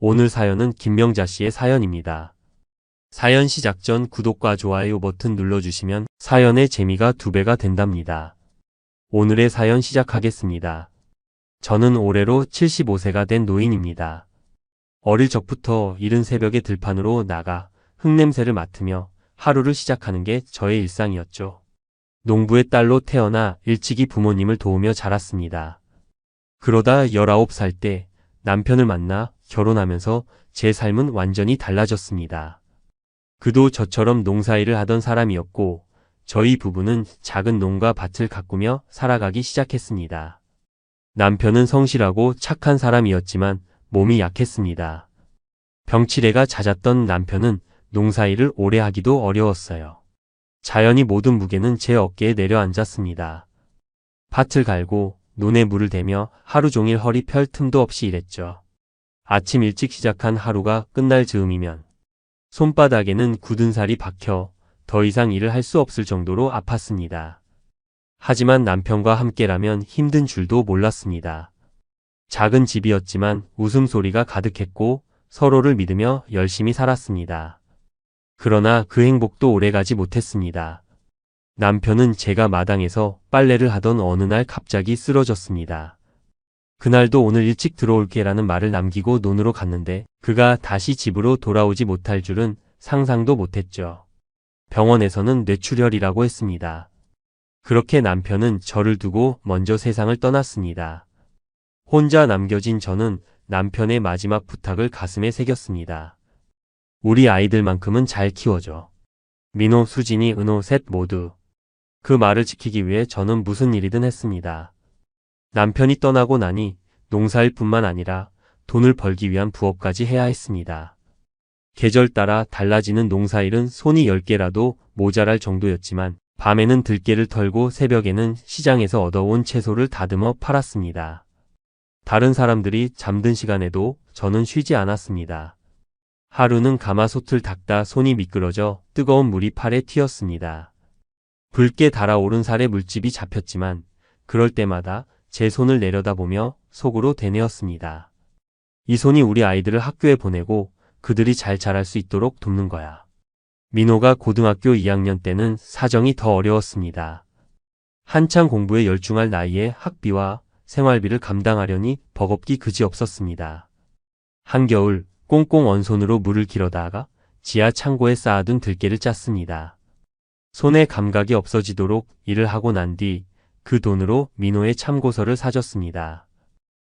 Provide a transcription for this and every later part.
오늘 사연은 김명자 씨의 사연입니다. 사연 시작 전 구독과 좋아요 버튼 눌러주시면 사연의 재미가 두 배가 된답니다. 오늘의 사연 시작하겠습니다. 저는 올해로 75세가 된 노인입니다. 어릴 적부터 이른 새벽에 들판으로 나가 흙냄새를 맡으며 하루를 시작하는 게 저의 일상이었죠. 농부의 딸로 태어나 일찍이 부모님을 도우며 자랐습니다. 그러다 19살 때 남편을 만나 결혼하면서 제 삶은 완전히 달라졌습니다. 그도 저처럼 농사일을 하던 사람이었고 저희 부부는 작은 농가 밭을 가꾸며 살아가기 시작했습니다. 남편은 성실하고 착한 사람이었지만 몸이 약했습니다. 병치레가 잦았던 남편은 농사일을 오래 하기도 어려웠어요. 자연히 모든 무게는 제 어깨에 내려앉았습니다. 밭을 갈고 논에 물을 대며 하루 종일 허리 펼 틈도 없이 일했죠. 아침 일찍 시작한 하루가 끝날 즈음이면 손바닥에는 굳은 살이 박혀 더 이상 일을 할 수 없을 정도로 아팠습니다. 하지만 남편과 함께라면 힘든 줄도 몰랐습니다. 작은 집이었지만 웃음소리가 가득했고 서로를 믿으며 열심히 살았습니다. 그러나 그 행복도 오래가지 못했습니다. 남편은 제가 마당에서 빨래를 하던 어느 날 갑자기 쓰러졌습니다. 그날도 오늘 일찍 들어올게라는 말을 남기고 논으로 갔는데 그가 다시 집으로 돌아오지 못할 줄은 상상도 못했죠. 병원에서는 뇌출혈이라고 했습니다. 그렇게 남편은 저를 두고 먼저 세상을 떠났습니다. 혼자 남겨진 저는 남편의 마지막 부탁을 가슴에 새겼습니다. 우리 아이들만큼은 잘 키워줘. 민호, 수진이, 은호 셋 모두. 그 말을 지키기 위해 저는 무슨 일이든 했습니다. 남편이 떠나고 나니 농사일 뿐만 아니라 돈을 벌기 위한 부업까지 해야 했습니다. 계절 따라 달라지는 농사일은 손이 10개라도 모자랄 정도였지만 밤에는 들깨를 털고 새벽에는 시장에서 얻어온 채소를 다듬어 팔았습니다. 다른 사람들이 잠든 시간에도 저는 쉬지 않았습니다. 하루는 가마솥을 닦다 손이 미끄러져 뜨거운 물이 팔에 튀었습니다. 붉게 달아오른 살에 물집이 잡혔지만 그럴 때마다 제 손을 내려다보며 속으로 되뇌었습니다. 이 손이 우리 아이들을 학교에 보내고 그들이 잘 자랄 수 있도록 돕는 거야. 민호가 고등학교 2학년 때는 사정이 더 어려웠습니다. 한창 공부에 열중할 나이에 학비와 생활비를 감당하려니 버겁기 그지없었습니다. 한겨울 꽁꽁 언손으로 물을 길어다가 지하 창고에 쌓아둔 들깨를 짰습니다. 손에 감각이 없어지도록 일을 하고 난 뒤 그 돈으로 민호의 참고서를 사줬습니다.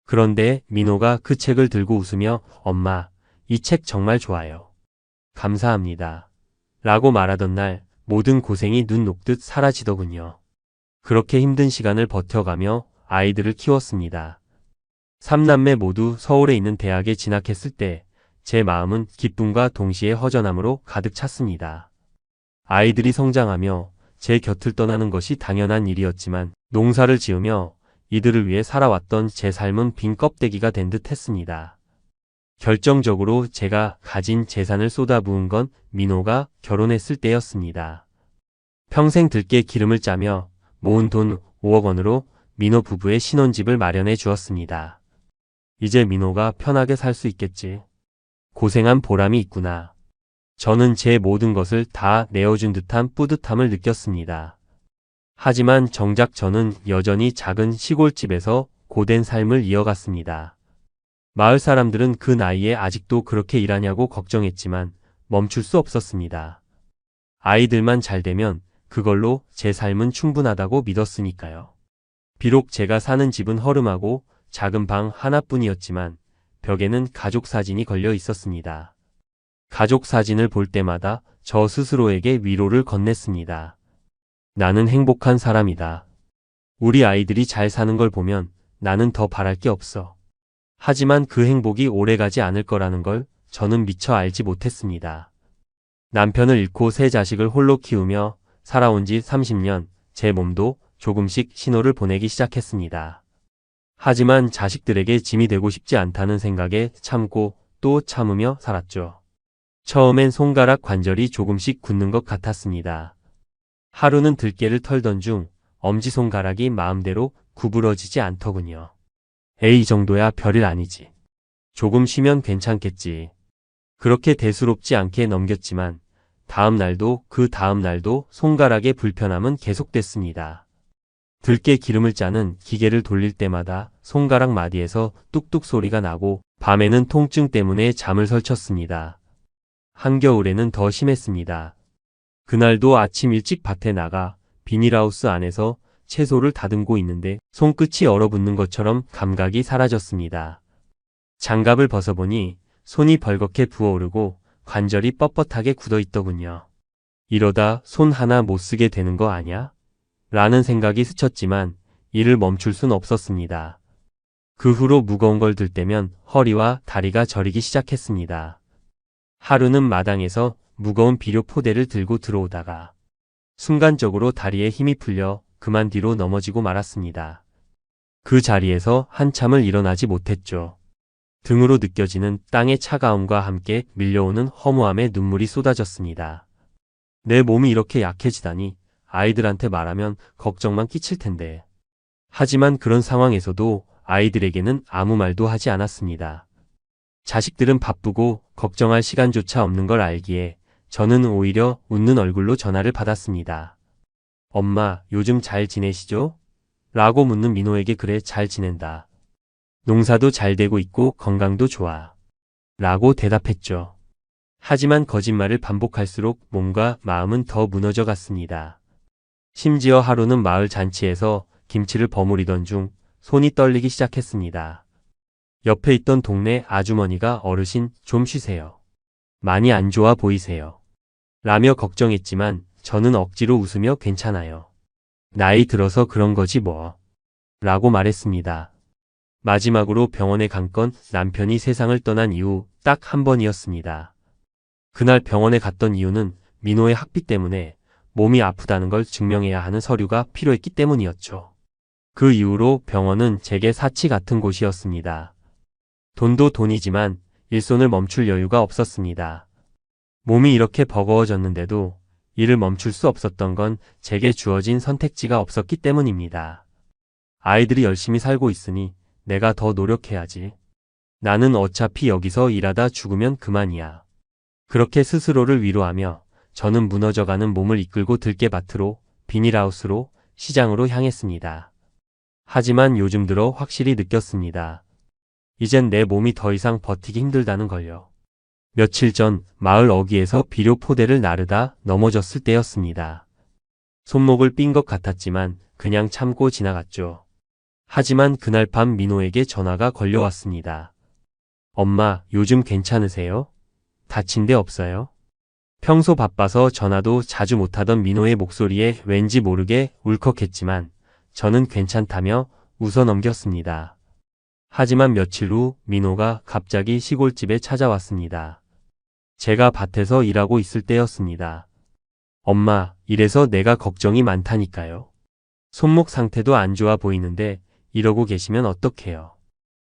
그런데 민호가 그 책을 들고 웃으며 엄마, 이 책 정말 좋아요. 감사합니다. 라고 말하던 날 모든 고생이 눈 녹듯 사라지더군요. 그렇게 힘든 시간을 버텨가며 아이들을 키웠습니다. 삼남매 모두 서울에 있는 대학에 진학했을 때 제 마음은 기쁨과 동시에 허전함으로 가득 찼습니다. 아이들이 성장하며 제 곁을 떠나는 것이 당연한 일이었지만 농사를 지으며 이들을 위해 살아왔던 제 삶은 빈 껍데기가 된 듯 했습니다. 결정적으로 제가 가진 재산을 쏟아부은 건 민호가 결혼했을 때였습니다. 평생 들깨 기름을 짜며 모은 돈 5억 원으로 민호 부부의 신혼집을 마련해 주었습니다. 이제 민호가 편하게 살 수 있겠지. 고생한 보람이 있구나. 저는 제 모든 것을 다 내어준 듯한 뿌듯함을 느꼈습니다. 하지만 정작 저는 여전히 작은 시골집에서 고된 삶을 이어갔습니다. 마을 사람들은 그 나이에 아직도 그렇게 일하냐고 걱정했지만 멈출 수 없었습니다. 아이들만 잘 되면 그걸로 제 삶은 충분하다고 믿었으니까요. 비록 제가 사는 집은 허름하고 작은 방 하나뿐이었지만 벽에는 가족 사진이 걸려 있었습니다. 가족 사진을 볼 때마다 저 스스로에게 위로를 건넸습니다. 나는 행복한 사람이다. 우리 아이들이 잘 사는 걸 보면 나는 더 바랄 게 없어. 하지만 그 행복이 오래가지 않을 거라는 걸 저는 미처 알지 못했습니다. 남편을 잃고 세 자식을 홀로 키우며 살아온 지 30년, 제 몸도 조금씩 신호를 보내기 시작했습니다. 하지만 자식들에게 짐이 되고 싶지 않다는 생각에 참고 또 참으며 살았죠. 처음엔 손가락 관절이 조금씩 굳는 것 같았습니다. 하루는 들깨를 털던 중 엄지손가락이 마음대로 구부러지지 않더군요. 에이 이 정도야 별일 아니지. 조금 쉬면 괜찮겠지. 그렇게 대수롭지 않게 넘겼지만 다음 날도 그 다음 날도 손가락의 불편함은 계속됐습니다. 들깨 기름을 짜는 기계를 돌릴 때마다 손가락 마디에서 뚝뚝 소리가 나고 밤에는 통증 때문에 잠을 설쳤습니다. 한겨울에는 더 심했습니다. 그날도 아침 일찍 밭에 나가 비닐하우스 안에서 채소를 다듬고 있는데 손끝이 얼어붙는 것처럼 감각이 사라졌습니다. 장갑을 벗어보니 손이 벌겋게 부어오르고 관절이 뻣뻣하게 굳어 있더군요. 이러다 손 하나 못 쓰게 되는 거 아냐? 라는 생각이 스쳤지만 이를 멈출 순 없었습니다. 그 후로 무거운 걸 들 때면 허리와 다리가 저리기 시작했습니다. 하루는 마당에서 무거운 비료 포대를 들고 들어오다가 순간적으로 다리에 힘이 풀려 그만 뒤로 넘어지고 말았습니다. 그 자리에서 한참을 일어나지 못했죠. 등으로 느껴지는 땅의 차가움과 함께 밀려오는 허무함에 눈물이 쏟아졌습니다. 내 몸이 이렇게 약해지다니 아이들한테 말하면 걱정만 끼칠 텐데. 하지만 그런 상황에서도 아이들에게는 아무 말도 하지 않았습니다. 자식들은 바쁘고 걱정할 시간조차 없는 걸 알기에 저는 오히려 웃는 얼굴로 전화를 받았습니다. 엄마, 요즘 잘 지내시죠? 라고 묻는 민호에게 그래 잘 지낸다. 농사도 잘 되고 있고 건강도 좋아. 라고 대답했죠. 하지만 거짓말을 반복할수록 몸과 마음은 더 무너져 갔습니다. 심지어 하루는 마을 잔치에서 김치를 버무리던 중 손이 떨리기 시작했습니다. 옆에 있던 동네 아주머니가 어르신 좀 쉬세요. 많이 안 좋아 보이세요. 라며 걱정했지만 저는 억지로 웃으며 괜찮아요. 나이 들어서 그런 거지 뭐. 라고 말했습니다. 마지막으로 병원에 간 건 남편이 세상을 떠난 이후 딱 한 번이었습니다. 그날 병원에 갔던 이유는 민호의 학비 때문에 몸이 아프다는 걸 증명해야 하는 서류가 필요했기 때문이었죠. 그 이후로 병원은 제게 사치 같은 곳이었습니다. 돈도 돈이지만 일손을 멈출 여유가 없었습니다. 몸이 이렇게 버거워졌는데도 일을 멈출 수 없었던 건 제게 주어진 선택지가 없었기 때문입니다. 아이들이 열심히 살고 있으니 내가 더 노력해야지. 나는 어차피 여기서 일하다 죽으면 그만이야. 그렇게 스스로를 위로하며 저는 무너져가는 몸을 이끌고 들깨밭으로, 비닐하우스로, 시장으로 향했습니다. 하지만 요즘 들어 확실히 느꼈습니다. 이젠 내 몸이 더 이상 버티기 힘들다는 걸요. 며칠 전 마을 어귀에서 비료 포대를 나르다 넘어졌을 때였습니다. 손목을 삔 것 같았지만 그냥 참고 지나갔죠. 하지만 그날 밤 민호에게 전화가 걸려왔습니다. 엄마, 요즘 괜찮으세요? 다친 데 없어요? 평소 바빠서 전화도 자주 못하던 민호의 목소리에 왠지 모르게 울컥했지만 저는 괜찮다며 웃어 넘겼습니다. 하지만 며칠 후 민호가 갑자기 시골집에 찾아왔습니다. 제가 밭에서 일하고 있을 때였습니다. 엄마, 이래서 내가 걱정이 많다니까요. 손목 상태도 안 좋아 보이는데 이러고 계시면 어떡해요.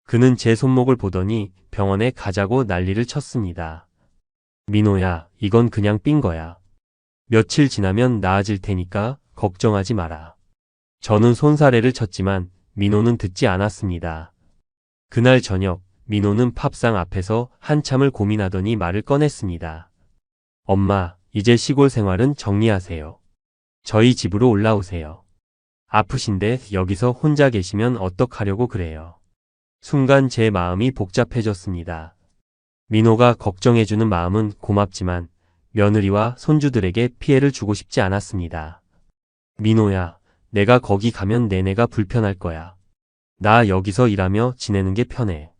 그는 제 손목을 보더니 병원에 가자고 난리를 쳤습니다. 민호야, 이건 그냥 삔 거야. 며칠 지나면 나아질 테니까 걱정하지 마라. 저는 손사래를 쳤지만 민호는 듣지 않았습니다. 그날 저녁 민호는 팝상 앞에서 한참을 고민하더니 말을 꺼냈습니다. 엄마, 이제 시골 생활은 정리하세요. 저희 집으로 올라오세요. 아프신데 여기서 혼자 계시면 어떡하려고 그래요. 순간 제 마음이 복잡해졌습니다. 민호가 걱정해주는 마음은 고맙지만 며느리와 손주들에게 피해를 주고 싶지 않았습니다. 민호야, 내가 거기 가면 내내가 불편할 거야. 나 여기서 일하며 지내는 게 편해.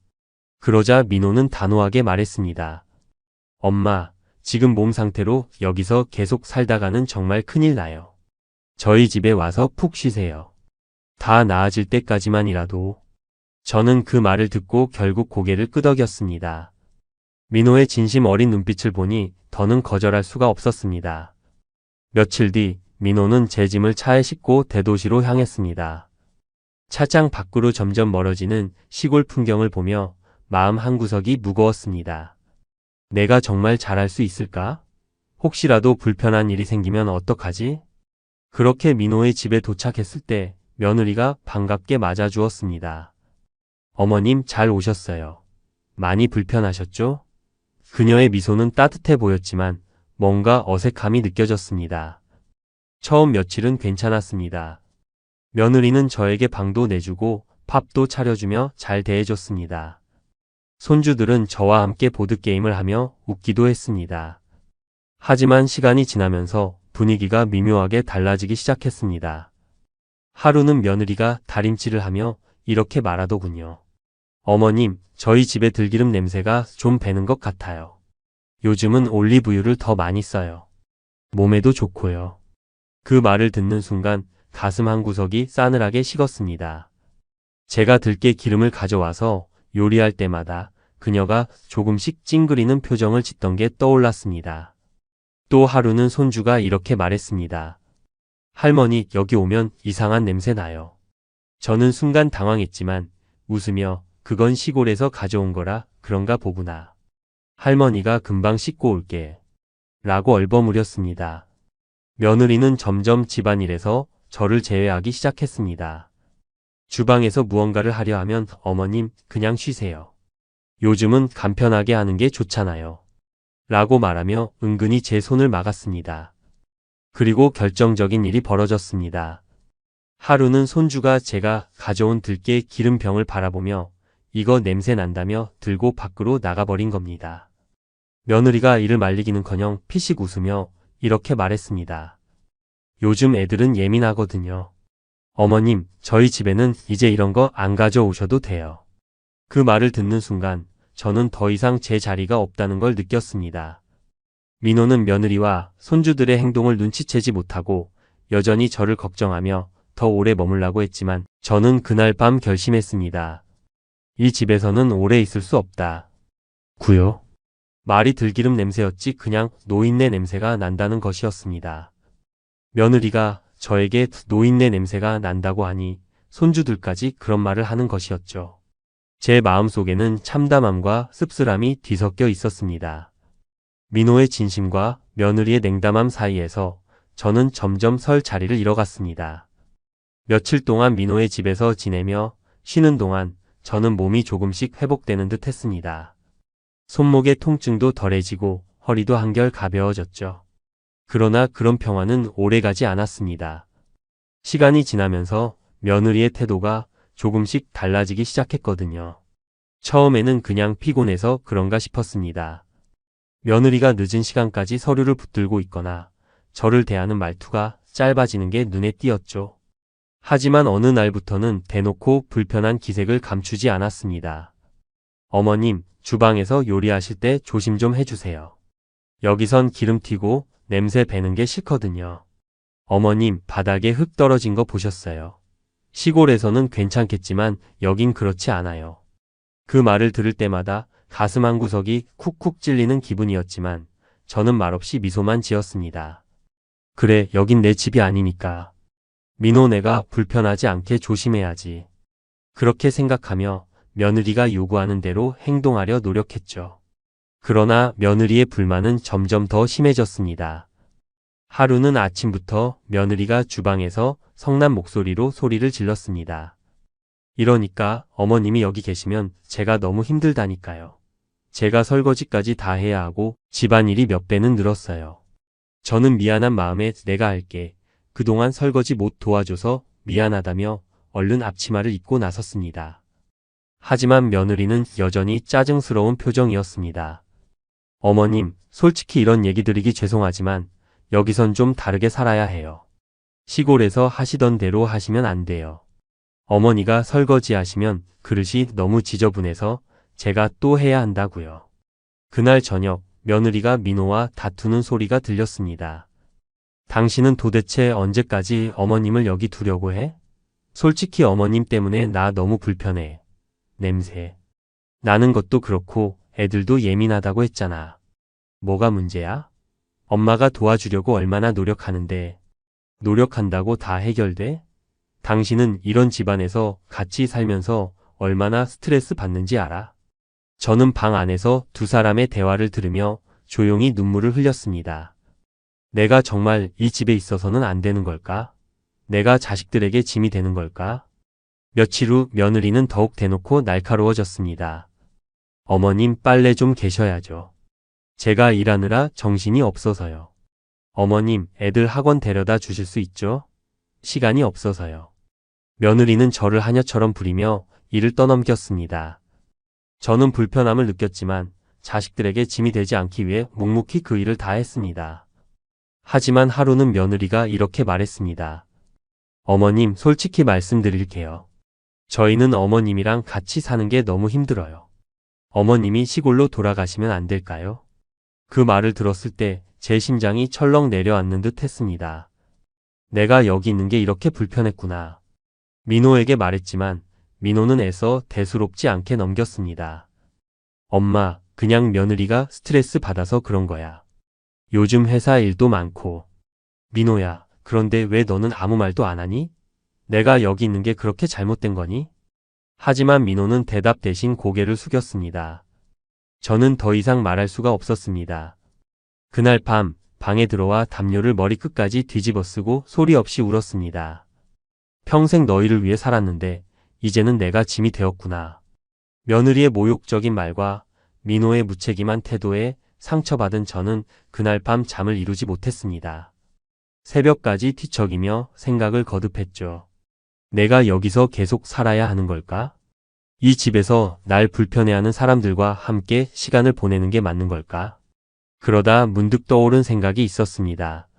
그러자 민호는 단호하게 말했습니다. 엄마, 지금 몸 상태로 여기서 계속 살다가는 정말 큰일 나요. 저희 집에 와서 푹 쉬세요. 다 나아질 때까지만이라도. 저는 그 말을 듣고 결국 고개를 끄덕였습니다. 민호의 진심 어린 눈빛을 보니 더는 거절할 수가 없었습니다. 며칠 뒤 민호는 제 짐을 차에 싣고 대도시로 향했습니다. 차장 밖으로 점점 멀어지는 시골 풍경을 보며 마음 한구석이 무거웠습니다. 내가 정말 잘할 수 있을까? 혹시라도 불편한 일이 생기면 어떡하지? 그렇게 민호의 집에 도착했을 때 며느리가 반갑게 맞아주었습니다. 어머님 잘 오셨어요. 많이 불편하셨죠? 그녀의 미소는 따뜻해 보였지만 뭔가 어색함이 느껴졌습니다. 처음 며칠은 괜찮았습니다. 며느리는 저에게 방도 내주고 밥도 차려주며 잘 대해줬습니다. 손주들은 저와 함께 보드게임을 하며 웃기도 했습니다. 하지만 시간이 지나면서 분위기가 미묘하게 달라지기 시작했습니다. 하루는 며느리가 다림질을 하며 이렇게 말하더군요. 어머님, 저희 집에 들기름 냄새가 좀 배는 것 같아요. 요즘은 올리브유를 더 많이 써요. 몸에도 좋고요. 그 말을 듣는 순간 가슴 한 구석이 싸늘하게 식었습니다. 제가 들깨 기름을 가져와서 요리할 때마다 그녀가 조금씩 찡그리는 표정을 짓던 게 떠올랐습니다. 또 하루는 손주가 이렇게 말했습니다. 할머니, 여기 오면 이상한 냄새 나요. 저는 순간 당황했지만 웃으며 그건 시골에서 가져온 거라 그런가 보구나. 할머니가 금방 씻고 올게. 라고 얼버무렸습니다. 며느리는 점점 집안일에서 저를 제외하기 시작했습니다. 주방에서 무언가를 하려 하면 어머님 그냥 쉬세요. 요즘은 간편하게 하는 게 좋잖아요. 라고 말하며 은근히 제 손을 막았습니다. 그리고 결정적인 일이 벌어졌습니다. 하루는 손주가 제가 가져온 들깨 기름병을 바라보며 이거 냄새 난다며 들고 밖으로 나가버린 겁니다. 며느리가 이를 말리기는커녕 피식 웃으며 이렇게 말했습니다. 요즘 애들은 예민하거든요. 어머님, 저희 집에는 이제 이런 거 안 가져오셔도 돼요. 그 말을 듣는 순간 저는 더 이상 제 자리가 없다는 걸 느꼈습니다. 민호는 며느리와 손주들의 행동을 눈치채지 못하고 여전히 저를 걱정하며 더 오래 머물라고 했지만 저는 그날 밤 결심했습니다. 이 집에서는 오래 있을 수 없다. 구요. 말이 들기름 냄새였지 그냥 노인네 냄새가 난다는 것이었습니다. 며느리가 저에게 노인네 냄새가 난다고 하니 손주들까지 그런 말을 하는 것이었죠. 제 마음속에는 참담함과 씁쓸함이 뒤섞여 있었습니다. 민호의 진심과 며느리의 냉담함 사이에서 저는 점점 설 자리를 잃어갔습니다. 며칠 동안 민호의 집에서 지내며 쉬는 동안 저는 몸이 조금씩 회복되는 듯 했습니다. 손목의 통증도 덜해지고 허리도 한결 가벼워졌죠. 그러나 그런 평화는 오래가지 않았습니다. 시간이 지나면서 며느리의 태도가 조금씩 달라지기 시작했거든요. 처음에는 그냥 피곤해서 그런가 싶었습니다. 며느리가 늦은 시간까지 서류를 붙들고 있거나 저를 대하는 말투가 짧아지는 게 눈에 띄었죠. 하지만 어느 날부터는 대놓고 불편한 기색을 감추지 않았습니다. 어머님, 주방에서 요리하실 때 조심 좀 해주세요. 여기선 기름 튀고 냄새 배는 게 싫거든요. 어머님, 바닥에 흙 떨어진 거 보셨어요. 시골에서는 괜찮겠지만 여긴 그렇지 않아요. 그 말을 들을 때마다 가슴 한 구석이 쿡쿡 찔리는 기분이었지만 저는 말없이 미소만 지었습니다. 그래, 여긴 내 집이 아니니까. 민호 내가 불편하지 않게 조심해야지. 그렇게 생각하며 며느리가 요구하는 대로 행동하려 노력했죠. 그러나 며느리의 불만은 점점 더 심해졌습니다. 하루는 아침부터 며느리가 주방에서 성난 목소리로 소리를 질렀습니다. 이러니까 어머님이 여기 계시면 제가 너무 힘들다니까요. 제가 설거지까지 다 해야 하고 집안일이 몇 배는 늘었어요. 저는 미안한 마음에 내가 할게. 그동안 설거지 못 도와줘서 미안하다며 얼른 앞치마를 입고 나섰습니다. 하지만 며느리는 여전히 짜증스러운 표정이었습니다. 어머님, 솔직히 이런 얘기 드리기 죄송하지만 여기선 좀 다르게 살아야 해요. 시골에서 하시던 대로 하시면 안 돼요. 어머니가 설거지 하시면 그릇이 너무 지저분해서 제가 또 해야 한다고요. 그날 저녁 며느리가 민호와 다투는 소리가 들렸습니다. 당신은 도대체 언제까지 어머님을 여기 두려고 해? 솔직히 어머님 때문에 나 너무 불편해. 냄새. 나는 것도 그렇고 애들도 예민하다고 했잖아. 뭐가 문제야? 엄마가 도와주려고 얼마나 노력하는데 노력한다고 다 해결돼? 당신은 이런 집안에서 같이 살면서 얼마나 스트레스 받는지 알아? 저는 방 안에서 두 사람의 대화를 들으며 조용히 눈물을 흘렸습니다. 내가 정말 이 집에 있어서는 안 되는 걸까? 내가 자식들에게 짐이 되는 걸까? 며칠 후 며느리는 더욱 대놓고 날카로워졌습니다. 어머님 빨래 좀 계셔야죠. 제가 일하느라 정신이 없어서요. 어머님 애들 학원 데려다 주실 수 있죠? 시간이 없어서요. 며느리는 저를 하녀처럼 부리며 일을 떠넘겼습니다. 저는 불편함을 느꼈지만 자식들에게 짐이 되지 않기 위해 묵묵히 그 일을 다 했습니다. 하지만 하루는 며느리가 이렇게 말했습니다. 어머님, 솔직히 말씀드릴게요. 저희는 어머님이랑 같이 사는 게 너무 힘들어요. 어머님이 시골로 돌아가시면 안 될까요? 그 말을 들었을 때 제 심장이 철렁 내려앉는 듯 했습니다. 내가 여기 있는 게 이렇게 불편했구나. 민호에게 말했지만 민호는 애써 대수롭지 않게 넘겼습니다. 엄마, 그냥 며느리가 스트레스 받아서 그런 거야. 요즘 회사 일도 많고. 민호야, 그런데 왜 너는 아무 말도 안 하니? 내가 여기 있는 게 그렇게 잘못된 거니? 하지만 민호는 대답 대신 고개를 숙였습니다. 저는 더 이상 말할 수가 없었습니다. 그날 밤 방에 들어와 담요를 머리끝까지 뒤집어 쓰고 소리 없이 울었습니다. 평생 너희를 위해 살았는데 이제는 내가 짐이 되었구나. 며느리의 모욕적인 말과 민호의 무책임한 태도에 상처받은 저는 그날 밤 잠을 이루지 못했습니다. 새벽까지 뒤척이며 생각을 거듭했죠. 내가 여기서 계속 살아야 하는 걸까? 이 집에서 날 불편해하는 사람들과 함께 시간을 보내는 게 맞는 걸까? 그러다 문득 떠오른 생각이 있었습니다.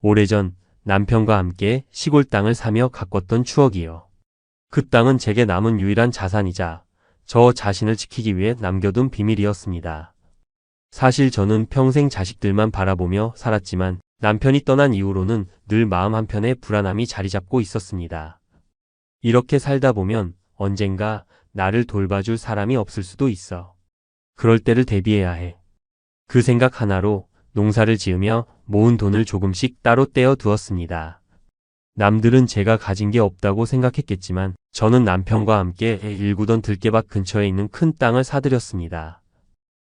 오래전 남편과 함께 시골 땅을 사며 가꿨던 추억이요. 그 땅은 제게 남은 유일한 자산이자 저 자신을 지키기 위해 남겨둔 비밀이었습니다. 사실 저는 평생 자식들만 바라보며 살았지만 남편이 떠난 이후로는 늘 마음 한편에 불안함이 자리 잡고 있었습니다. 이렇게 살다 보면 언젠가 나를 돌봐줄 사람이 없을 수도 있어. 그럴 때를 대비해야 해. 그 생각 하나로 농사를 지으며 모은 돈을 조금씩 따로 떼어 두었습니다. 남들은 제가 가진 게 없다고 생각했겠지만 저는 남편과 함께 일구던 들깨밭 근처에 있는 큰 땅을 사들였습니다.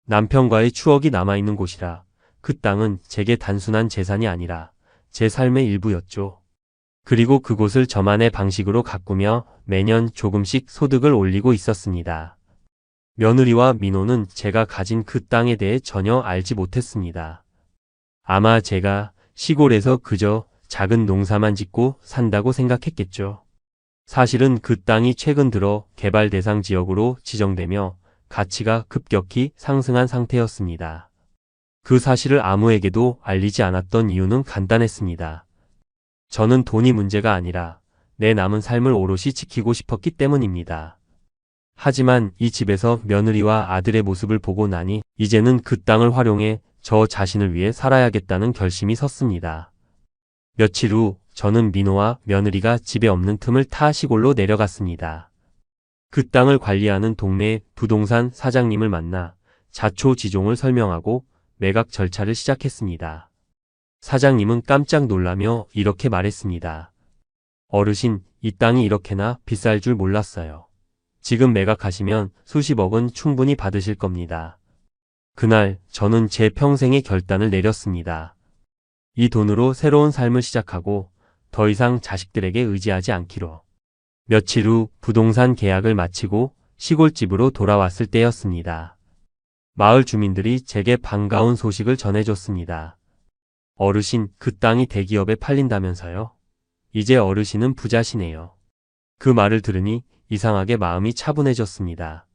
남편과의 추억이 남아있는 곳이라 그 땅은 제게 단순한 재산이 아니라 제 삶의 일부였죠. 그리고 그곳을 저만의 방식으로 가꾸며 매년 조금씩 소득을 올리고 있었습니다. 며느리와 민호는 제가 가진 그 땅에 대해 전혀 알지 못했습니다. 아마 제가 시골에서 그저 작은 농사만 짓고 산다고 생각했겠죠. 사실은 그 땅이 최근 들어 개발 대상 지역으로 지정되며 가치가 급격히 상승한 상태였습니다. 그 사실을 아무에게도 알리지 않았던 이유는 간단했습니다. 저는 돈이 문제가 아니라 내 남은 삶을 오롯이 지키고 싶었기 때문입니다. 하지만 이 집에서 며느리와 아들의 모습을 보고 나니 이제는 그 땅을 활용해 저 자신을 위해 살아야겠다는 결심이 섰습니다. 며칠 후 저는 민호와 며느리가 집에 없는 틈을 타 시골로 내려갔습니다. 그 땅을 관리하는 동네 부동산 사장님을 만나 자초지종을 설명하고 매각 절차를 시작했습니다. 사장님은 깜짝 놀라며 이렇게 말했습니다. 어르신, 이 땅이 이렇게나 비쌀 줄 몰랐어요. 지금 매각하시면 수십억은 충분히 받으실 겁니다. 그날 저는 제 평생의 결단을 내렸습니다. 이 돈으로 새로운 삶을 시작하고 더 이상 자식들에게 의지하지 않기로. 며칠 후 부동산 계약을 마치고 시골집으로 돌아왔을 때였습니다. 마을 주민들이 제게 반가운 소식을 전해줬습니다. 어르신, 그 땅이 대기업에 팔린다면서요? 이제 어르신은 부자시네요. 그 말을 들으니 이상하게 마음이 차분해졌습니다.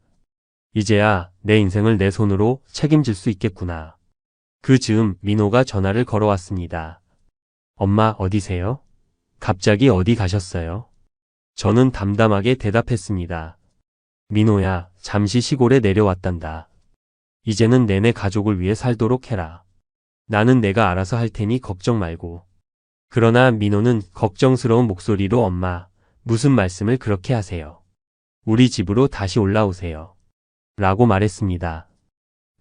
이제야 내 인생을 내 손으로 책임질 수 있겠구나. 그 즈음 민호가 전화를 걸어왔습니다. 엄마 어디세요? 갑자기 어디 가셨어요? 저는 담담하게 대답했습니다. 민호야, 잠시 시골에 내려왔단다. 이제는 내내 가족을 위해 살도록 해라. 나는 내가 알아서 할 테니 걱정 말고. 그러나 민호는 걱정스러운 목소리로 엄마, 무슨 말씀을 그렇게 하세요? 우리 집으로 다시 올라오세요. 라고 말했습니다.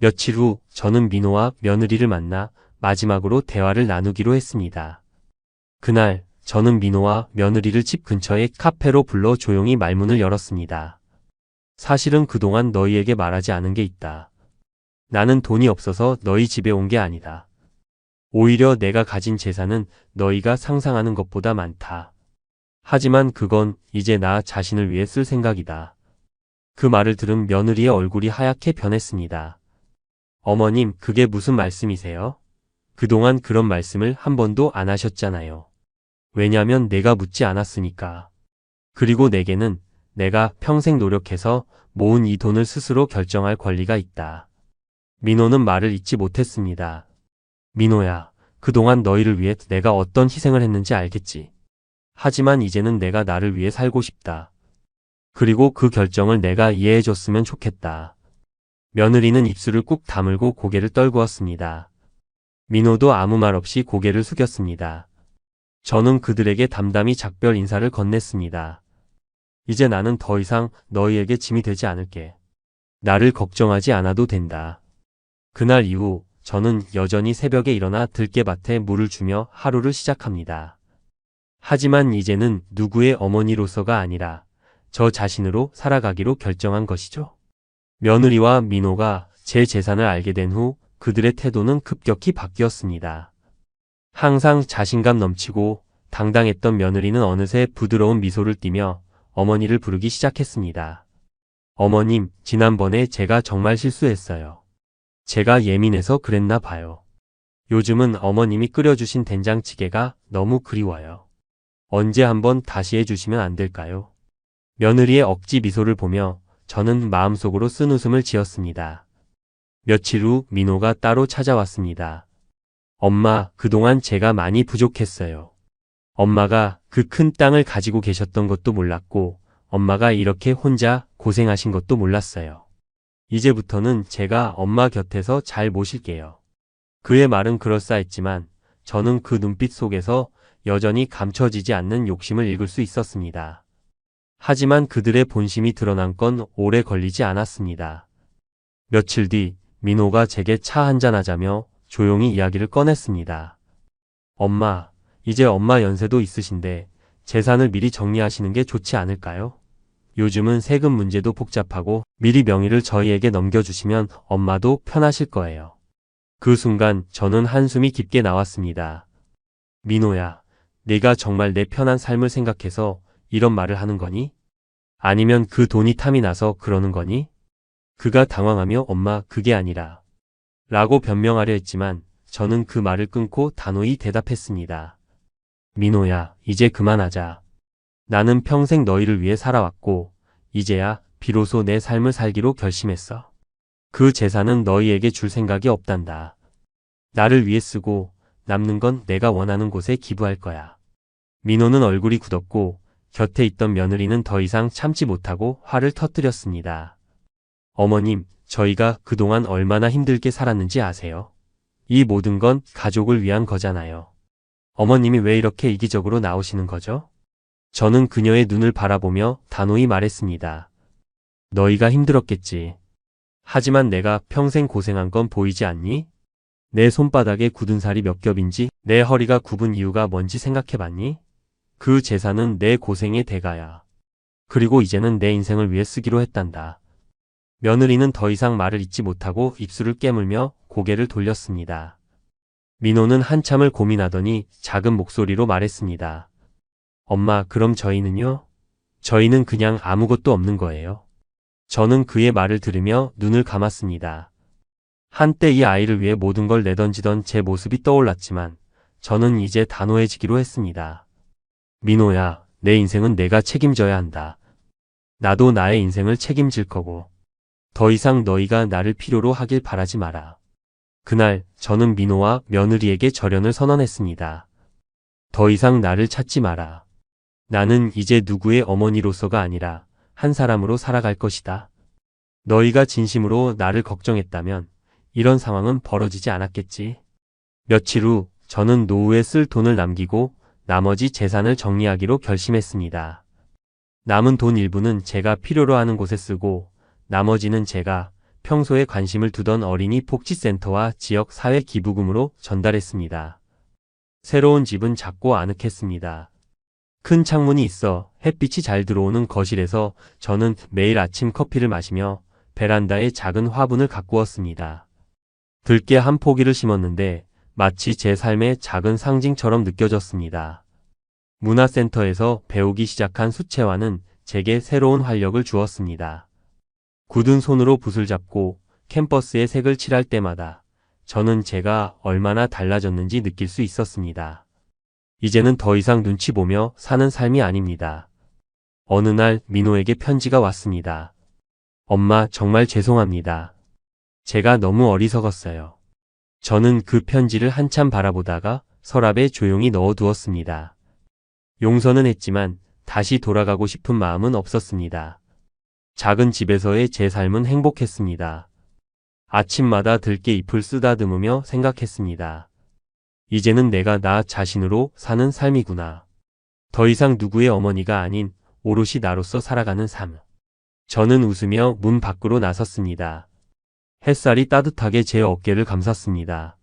며칠 후 저는 민호와 며느리를 만나 마지막으로 대화를 나누기로 했습니다. 그날 저는 민호와 며느리를 집 근처의 카페로 불러 조용히 말문을 열었습니다. 사실은 그동안 너희에게 말하지 않은 게 있다. 나는 돈이 없어서 너희 집에 온 게 아니다. 오히려 내가 가진 재산은 너희가 상상하는 것보다 많다. 하지만 그건 이제 나 자신을 위해 쓸 생각이다. 그 말을 들은 며느리의 얼굴이 하얗게 변했습니다. 어머님, 그게 무슨 말씀이세요? 그동안 그런 말씀을 한 번도 안 하셨잖아요. 왜냐면 내가 묻지 않았으니까. 그리고 내게는 내가 평생 노력해서 모은 이 돈을 스스로 결정할 권리가 있다. 민호는 말을 잊지 못했습니다. 민호야, 그동안 너희를 위해 내가 어떤 희생을 했는지 알겠지. 하지만 이제는 내가 나를 위해 살고 싶다. 그리고 그 결정을 내가 이해해줬으면 좋겠다. 며느리는 입술을 꾹 다물고 고개를 떨구었습니다. 민호도 아무 말 없이 고개를 숙였습니다. 저는 그들에게 담담히 작별 인사를 건넸습니다. 이제 나는 더 이상 너희에게 짐이 되지 않을게. 나를 걱정하지 않아도 된다. 그날 이후 저는 여전히 새벽에 일어나 들깨밭에 물을 주며 하루를 시작합니다. 하지만 이제는 누구의 어머니로서가 아니라 저 자신으로 살아가기로 결정한 것이죠. 며느리와 민호가 제 재산을 알게 된 후 그들의 태도는 급격히 바뀌었습니다. 항상 자신감 넘치고 당당했던 며느리는 어느새 부드러운 미소를 띠며 어머니를 부르기 시작했습니다. 어머님, 지난번에 제가 정말 실수했어요. 제가 예민해서 그랬나 봐요. 요즘은 어머님이 끓여주신 된장찌개가 너무 그리워요. 언제 한번 다시 해주시면 안 될까요? 며느리의 억지 미소를 보며 저는 마음속으로 쓴 웃음을 지었습니다. 며칠 후 민호가 따로 찾아왔습니다. 엄마, 그동안 제가 많이 부족했어요. 엄마가 그 큰 땅을 가지고 계셨던 것도 몰랐고, 엄마가 이렇게 혼자 고생하신 것도 몰랐어요. 이제부터는 제가 엄마 곁에서 잘 모실게요. 그의 말은 그럴싸했지만, 저는 그 눈빛 속에서 여전히 감춰지지 않는 욕심을 읽을 수 있었습니다. 하지만 그들의 본심이 드러난 건 오래 걸리지 않았습니다. 며칠 뒤 민호가 제게 차 한잔 하자며 조용히 이야기를 꺼냈습니다. 엄마, 이제 엄마 연세도 있으신데 재산을 미리 정리하시는 게 좋지 않을까요? 요즘은 세금 문제도 복잡하고 미리 명의를 저희에게 넘겨주시면 엄마도 편하실 거예요. 그 순간 저는 한숨이 깊게 나왔습니다. 민호야, 네가 정말 내 편한 삶을 생각해서 이런 말을 하는 거니? 아니면 그 돈이 탐이 나서 그러는 거니? 그가 당황하며 엄마 그게 아니라 라고 변명하려 했지만 저는 그 말을 끊고 단호히 대답했습니다. 민호야, 이제 그만하자. 나는 평생 너희를 위해 살아왔고, 이제야 비로소 내 삶을 살기로 결심했어. 그 재산은 너희에게 줄 생각이 없단다. 나를 위해 쓰고 남는 건 내가 원하는 곳에 기부할 거야. 민호는 얼굴이 굳었고 곁에 있던 며느리는 더 이상 참지 못하고 화를 터뜨렸습니다. 어머님, 저희가 그동안 얼마나 힘들게 살았는지 아세요? 이 모든 건 가족을 위한 거잖아요. 어머님이 왜 이렇게 이기적으로 나오시는 거죠? 저는 그녀의 눈을 바라보며 단호히 말했습니다. 너희가 힘들었겠지. 하지만 내가 평생 고생한 건 보이지 않니? 내 손바닥에 굳은 살이 몇 겹인지 내 허리가 굽은 이유가 뭔지 생각해봤니? 그 재산은 내 고생의 대가야. 그리고 이제는 내 인생을 위해 쓰기로 했단다. 며느리는 더 이상 말을 잇지 못하고 입술을 깨물며 고개를 돌렸습니다. 민호는 한참을 고민하더니 작은 목소리로 말했습니다. 엄마, 그럼 저희는요? 저희는 그냥 아무것도 없는 거예요. 저는 그의 말을 들으며 눈을 감았습니다. 한때 이 아이를 위해 모든 걸 내던지던 제 모습이 떠올랐지만 저는 이제 단호해지기로 했습니다. 민호야, 내 인생은 내가 책임져야 한다. 나도 나의 인생을 책임질 거고. 더 이상 너희가 나를 필요로 하길 바라지 마라. 그날 저는 민호와 며느리에게 절연을 선언했습니다. 더 이상 나를 찾지 마라. 나는 이제 누구의 어머니로서가 아니라 한 사람으로 살아갈 것이다. 너희가 진심으로 나를 걱정했다면 이런 상황은 벌어지지 않았겠지. 며칠 후 저는 노후에 쓸 돈을 남기고 나머지 재산을 정리하기로 결심했습니다. 남은 돈 일부는 제가 필요로 하는 곳에 쓰고 나머지는 제가 평소에 관심을 두던 어린이 복지센터와 지역 사회 기부금으로 전달했습니다. 새로운 집은 작고 아늑했습니다. 큰 창문이 있어 햇빛이 잘 들어오는 거실에서 저는 매일 아침 커피를 마시며 베란다에 작은 화분을 가꾸었습니다. 들깨 한 포기를 심었는데 마치 제 삶의 작은 상징처럼 느껴졌습니다. 문화센터에서 배우기 시작한 수채화는 제게 새로운 활력을 주었습니다. 굳은 손으로 붓을 잡고 캠퍼스에 색을 칠할 때마다 저는 제가 얼마나 달라졌는지 느낄 수 있었습니다. 이제는 더 이상 눈치 보며 사는 삶이 아닙니다. 어느 날 민호에게 편지가 왔습니다. 엄마 정말 죄송합니다. 제가 너무 어리석었어요. 저는 그 편지를 한참 바라보다가 서랍에 조용히 넣어두었습니다. 용서는 했지만 다시 돌아가고 싶은 마음은 없었습니다. 작은 집에서의 제 삶은 행복했습니다. 아침마다 들깨 잎을 쓰다듬으며 생각했습니다. 이제는 내가 나 자신으로 사는 삶이구나. 더 이상 누구의 어머니가 아닌 오롯이 나로서 살아가는 삶. 저는 웃으며 문 밖으로 나섰습니다. 햇살이 따뜻하게 제 어깨를 감쌌습니다.